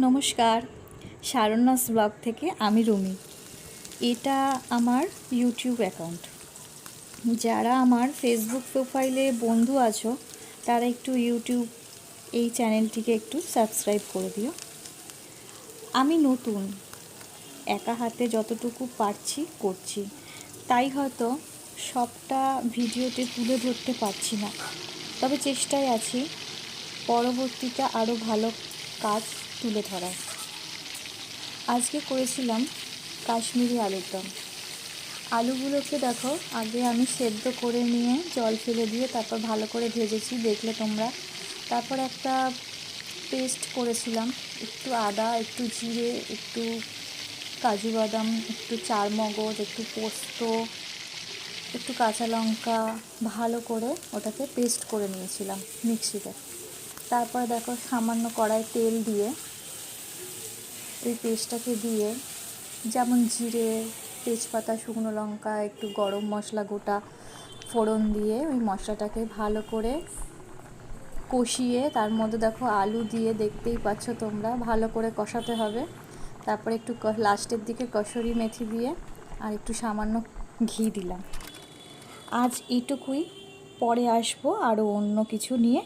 নমস্কার শারণ্যাস ব্লগ থেকে আমি রুমি। এটা আমার ইউটিউব অ্যাকাউন্ট যারা আমার ফেসবুক প্রোফাইলে বন্ধু আছো, তারা একটু ইউটিউব এই চ্যানেলটিকে একটু সাবস্ক্রাইব করে দিও। আমি নতুন, একা হাতে যতটুকু পারছি করছি। তাই হয়তো সবটা ভিডিওতে তুলে ধরতে পারছি না। তবে চেষ্টায় আছি, পরবর্তীতে আরও ভালো কাজ তুলে ধরার আজকে করেছিলাম কাশ্মীরি আলুর দম। আলুগুলোকে দেখো, আগে আমি সেদ্ধ করে নিয়ে জল ফেলে দিয়ে তারপর ভালো করে ভেজেছি, দেখলে তোমরা। তারপর একটা পেস্ট করেছিলাম, একটু আদা, একটু জিরে, একটু কাজু বাদাম, একটু চারমগজ একটু পোস্ত, একটু কাঁচা লঙ্কা, ভালো করে ওটাকে পেস্ট করে নিয়েছিলাম মিক্সিতে। তারপর দেখো সামান্য কড়াই তেল দিয়ে এই পেস্টটাকে দিয়ে যেমন জিরে, তেজপাতা, শুকনো লঙ্কা, একটু গরম মশলা, গোটা ফোড়ন দিয়ে ওই মশলাটাকে ভালো করে কষিয়ে তার মধ্যে দেখো আলু দিয়ে দেখতেই পাচ্ছ তোমরা, ভালো করে কষাতে হবে। তারপরে একটু লাস্টের দিকে কসুরি মেথি দিয়ে আর একটু সামান্য ঘি দিলাম। আজ এইটুকুই, পরে আসব আরও অন্য কিছু নিয়ে।